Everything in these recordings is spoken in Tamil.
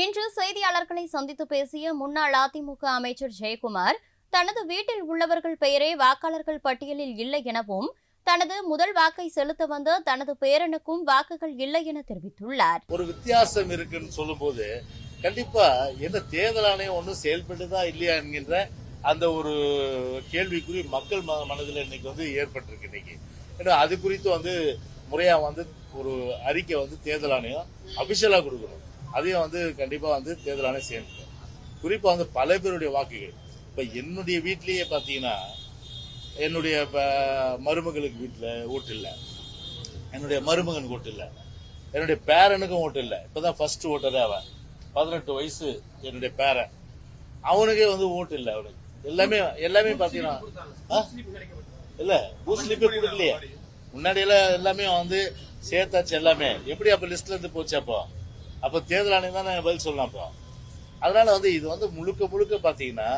இன்று செய்தியாளர்களை சந்தித்து பேசிய முன்னாள் அதிமுக அமைச்சர் ஜெயக்குமார் தனது வீட்டில் உள்ளவர்கள் பெயரே வாக்காளர்கள் பட்டியலில் இல்லை எனவும் தனது முதல் வாக்கை செலுத்த வந்த தனது பேரனுக்கும் வாக்குகள் இல்லை என தெரிவித்துள்ளார். ஒரு வித்தியாசம் இருக்குன்னு சொல்லும்போது கண்டிப்பா எந்த தேர்தல் ஆணையம் ஒன்றும் செயல்படுதா இல்லையா என்கின்ற அந்த ஒரு கேள்விக்குறி மக்கள் மனதில் இன்னைக்கு வந்து ஏற்பட்டிருக்கு இன்னைக்கு. ஏன்னா அது குறித்து வந்து முறையா வந்து ஒரு அறிக்கை வந்து தேர்தல் ஆணையம் அபிஷியலா கொடுக்கணும். அதையும் வந்து கண்டிப்பா வந்து தேர்தல் ஆணையம் சேர்க்கணும் குறிப்பா வந்து பல பேருடைய வாக்குகள். இப்ப என்னுடைய வீட்லேயே பாத்தீங்கன்னா என்னுடைய மருமகளுக்கு வீட்டுல ஓட்டு இல்லை. என்னுடைய மருமகனுக்கு ஓட்டு இல்லை. என்னுடைய பேரனுக்கும் ஓட்டு இல்லை. இப்பதான் ஃபர்ஸ்ட் ஓட்டரே அவன். பதினெட்டு வயசு என்னுடைய பேரன். அவனுக்கே வந்து ஓட்டு இல்லை அவனுக்கு. எல்லாமே எல்லாமே பாத்தீங்கன்னா இல்லை இல்ல ஸ்லிப்பே கொடுக்கலையே முன்னாடி எல்லாம் எல்லாமே வந்து சேர்த்தாச்சு எல்லாமே. எப்படி அப்ப லிஸ்ட்ல இருந்து போச்சு அப்போ? அப்ப தேர்தல் ஆணையம் தானே பதில் சொல்லலாம் அப்போ அதனால வந்து இது வந்து முழுக்க முழுக்க பாத்தீங்கன்னா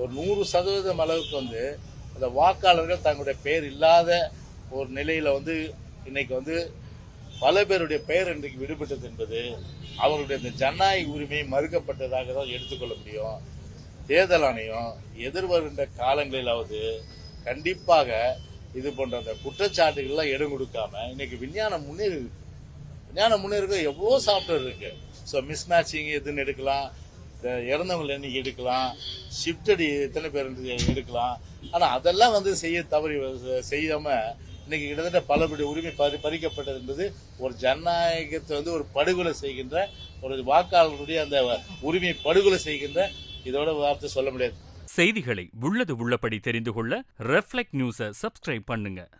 ஒரு நூறு சதவீதம் அளவுக்கு வந்து அந்த வாக்காளர்கள் தங்களுடைய பெயர் இல்லாத ஒரு நிலையில வந்து இன்னைக்கு வந்து பல பேருடைய பெயர் இன்றைக்கு விடுபட்டது என்பது அவர்களுடைய இந்த ஜனநாயக உரிமை மறுக்கப்பட்டதாக தான் எடுத்துக்கொள்ள முடியும். தேர்தல் ஆணையம் எதிர்வருகின்ற காலங்களிலாவது கண்டிப்பாக இது போன்ற அந்த குற்றச்சாட்டுகள்லாம் இடம் கொடுக்காம இன்னைக்கு விஞ்ஞானம் முன்னேறி இருக்கு. ஞான முன்னேறிக்க எவ்வளோ சாஃப்ட்வேர் இருக்கு. ஸோ மிஸ் மேட்சிங் எதுன்னு எடுக்கலாம். இறந்தவங்களை எண்ணிக்கை எடுக்கலாம். ஷிஃப்டடி எத்தனை பேர் எடுக்கலாம். ஆனால் அதெல்லாம் வந்து செய்ய தவறி செய்யாமல் இன்னைக்கு கிட்டத்தட்ட பலருடைய உரிமை பறி பறிக்கப்பட்டது என்பது ஒரு ஜனநாயகத்தை வந்து ஒரு படுகொலை செய்கின்ற ஒரு வாக்காளருடைய அந்த உரிமை படுகொலை செய்கின்ற இதோட வார்த்தை சொல்ல முடியாது. செய்திகளை உள்ளது உள்ளபடி தெரிந்து கொள்ள ரெஃப்ளெக்ட் நியூஸை சப்ஸ்கிரைப் பண்ணுங்க.